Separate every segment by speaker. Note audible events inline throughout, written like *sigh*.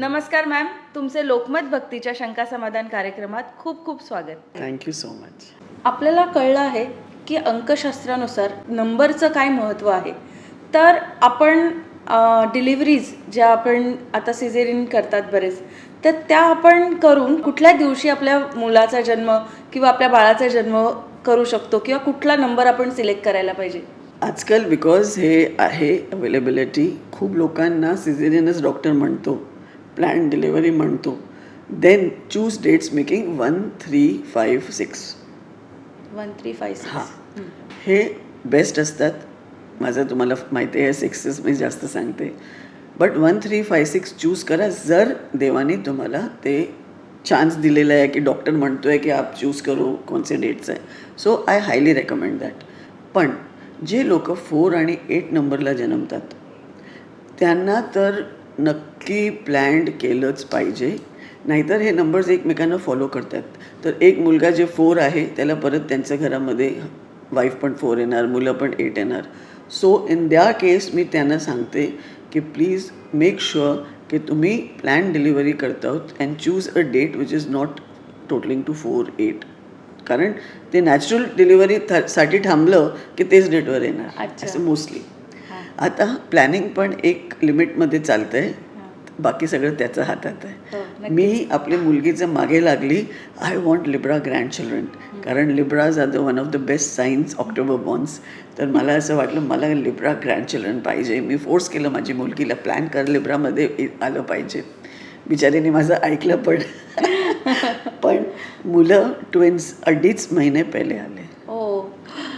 Speaker 1: नमस्कार मॅम तुमचे लोकमत भक्तीच्या शंका समाधान कार्यक्रमात खूप खूप स्वागत.
Speaker 2: थँक्यू सो मच
Speaker 1: आपल्याला कळलं आहे की अंकशास्त्रानुसार नंबरचं काय महत्त्व आहे. तर आपण डिलिव्हरीज ज्या आपण आता सिझेरियन करतात बरेच तर त्या आपण करून कुठल्या दिवशी आपल्या मुलाचा जन्म किंवा आपल्या बाळाचा जन्म करू शकतो किंवा कुठला नंबर आपण सिलेक्ट करायला पाहिजे?
Speaker 2: आजकाल बिकॉज हे आहे अवेलेबिलिटी खूप लोकांना सिझेरियनच डॉक्टर म्हणतो. प्लॅन डिलिव्हरी म्हणतो then choose dates making one three five six
Speaker 1: one three five
Speaker 2: हां। हे बेस्ट असतात. माझं तुम्हाला माहिती आहे सिक्सेस मी जास्त सांगते. But one three five six choose करा. जर देवाने तुम्हाला ते चान्स दिलेला आहे की डॉक्टर म्हणतो आहे की आप चूज करो कोणचे डेट्स आहे. So I highly recommend that पण जे लोक फोर आणि एट नंबरला जन्मतात त्यांना तर नक्की प्लॅन्ड केलंच पाहिजे. नाहीतर हे नंबर्स एकमेकांना फॉलो करतात. तर एक मुलगा जे फोर आहे त्याला परत त्यांच्या घरामध्ये वाईफ पण फोर येणार मुलं पण एट येणार. सो इन द्या केस मी त्यांना सांगते की प्लीज मेक शुअर की तुम्ही प्लॅन डिलिव्हरी करत आहोत and choose a date which is not totalling to four eight कारण ते नॅचरल डिलिव्हरी साठी थांबलं की तेच डेटवर येणार. असं मोस्टली आता प्लॅनिंग पण एक लिमिटमध्ये चालतंय. बाकी सगळं त्याच्या हातात
Speaker 1: हो,
Speaker 2: आहे
Speaker 1: नक्कीच.
Speaker 2: मी आपली मुलगीचं मागे लागली I want Libra grandchildren कारण Libras are the one of the best signs October borns तर मला असं वाटलं मला लिब्रा ग्रँड चिल्ड्रन पाहिजे. मी फोर्स केलं माझी मुलगीला. प्लॅन कर लिब्रामध्ये आलं पाहिजे. बिचारीने माझं ऐकलं पण. *laughs* पण मुलं ट्विन्स अडीच महिने पहिले आले.
Speaker 1: हो.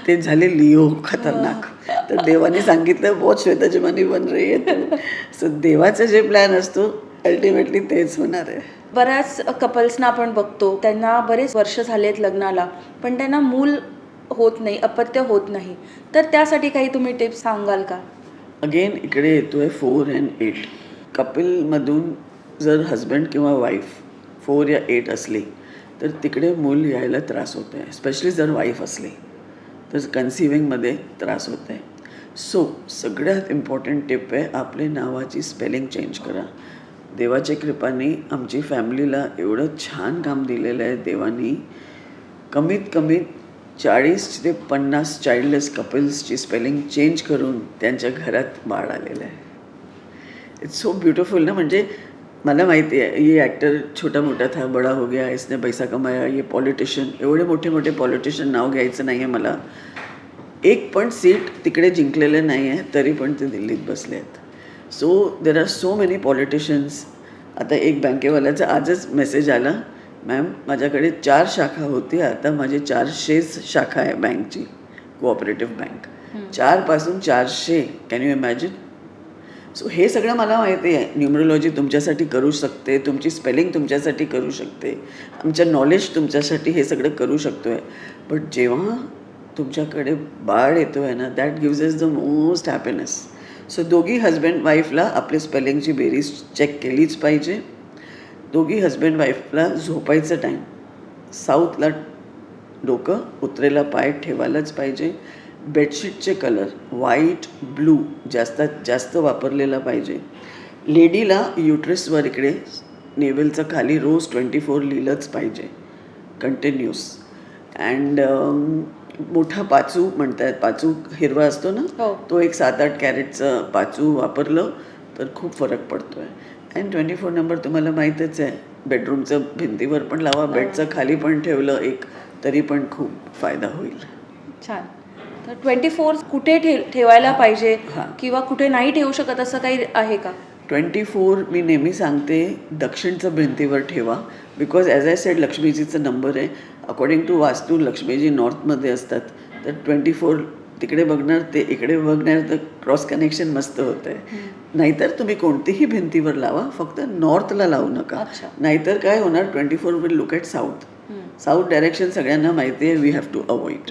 Speaker 2: ते झाले लिओ खतरनाक. तर देवाने सांगितलं बहुत श्वेताजमानी बन रही आहे तू. सो देवाचा जे प्लॅन असतो अल्टिमेटली तेच होणार आहे.
Speaker 1: बऱ्याच कपल्सना आपण बघतो त्यांना बरेच वर्ष झालेत लग्नाला पण त्यांना मूल होत नाही अपत्य होत नाही. तर त्यासाठी काही तुम्ही टिप्स सांगाल का?
Speaker 2: अगेन इकडे येतोय फोर अँड एट कपिलमधून जर हजबंड किंवा वाईफ फोर या एट असली तर तिकडे मूल यायला त्रास होत आहे स्पेशली जर वाईफ असली तर कन्सिविंगमध्ये त्रास होत आहे सो सगळ्यात इम्पॉर्टंट टिप आहे आपले नावाची स्पेलिंग चेंज करा. देवाच्या कृपाने आमची फॅमिलीला एवढं छान काम दिलेलं आहे देवानी. कमीत कमीत चाळीस ते पन्नास चाइल्डलेस कपल्सची स्पेलिंग चेंज करून त्यांच्या घरात बाळ आलेलं आहे. इट्स सो ब्युटिफुल ना? म्हणजे मला माहिती आहे ये ॲक्टर छोटा मोठा था बडा हो गया इसने पैसा कमाया ये पॉलिटिशियन एवढे मोठे मोठे पॉलिटिशियन नाव घ्यायचं नाही आहे मला. एक पण सीट तिकडे जिंकलेलं नाही आहे तरी पण ते दिल्लीत बसले आहेत. So there are so many politicians आता एक बँकेवाल्याचा आजच मेसेज आला. मॅम माझ्याकडे चार शाखा होती आता माझे चारशेच शाखा आहे बँकची कोऑपरेटिव्ह बँक चारपासून चारशे कॅन यू इमॅजिन सो हे सगळं मला माहिती आहे. न्यूमरोलॉजी तुमच्यासाठी करू शकते तुमची स्पेलिंग तुमच्यासाठी करू शकते आमचं नॉलेज तुमच्यासाठी हे सगळं करू शकतो आहे बट जेव्हा तुमच्याकडे बाळ येतो आहे ना that gives is the most happiness so दोघी हजबंड वाईफला आपली स्पेलिंगची बेरीज चेक केलीच पाहिजे. दोघी हजबंड वाईफला झोपायचं टाईम साऊथला डोकं उतरेला पाय ठेवायलाच पाहिजे. बेडशीटचे कलर व्हाईट ब्लू जास्तात जास्त वापरलेला पाहिजे. लेडीला युट्रेसवर इकडे नेवेलचं खाली रोज ट्वेंटी फोर लिहिलंच पाहिजे. कंटिन्यूस अँड मोठा पाचू म्हणतात पाचू हिरवा असतो ना?
Speaker 1: हो.
Speaker 2: तो एक सात आठ कॅरेटचं पाचू वापरलं तर खूप फरक पडतो आहे अँड ट्वेंटी फोर नंबर तुम्हाला माहीतच आहे. बेडरूमचं भिंतीवर पण लावा बेडचं खाली पण ठेवलं एक तरी पण खूप फायदा होईल.
Speaker 1: छान. तर ट्वेंटी फोर कुठे ठेवायला पाहिजे
Speaker 2: हां.
Speaker 1: किंवा कुठे नाही ठेवू शकत असं काही आहे का?
Speaker 2: ट्वेंटी फोर मी नेहमी सांगते दक्षिणचं भिंतीवर ठेवा. बिकॉज ॲज आय सेड लक्ष्मीजीचा नंबर आहे. अकॉर्डिंग टू वास्तू लक्ष्मीजी नॉर्थमध्ये असतात तर ट्वेंटी फोर तिकडे बघणार ते इकडे बघणार तर क्रॉस कनेक्शन मस्त होतं आहे नाहीतर तुम्ही कोणतीही भिंतीवर लावा फक्त नॉर्थला लावू नका. नाहीतर काय होणार twenty four will look at south south direction सगळ्यांना माहिती आहे वी हॅव टू अवॉइड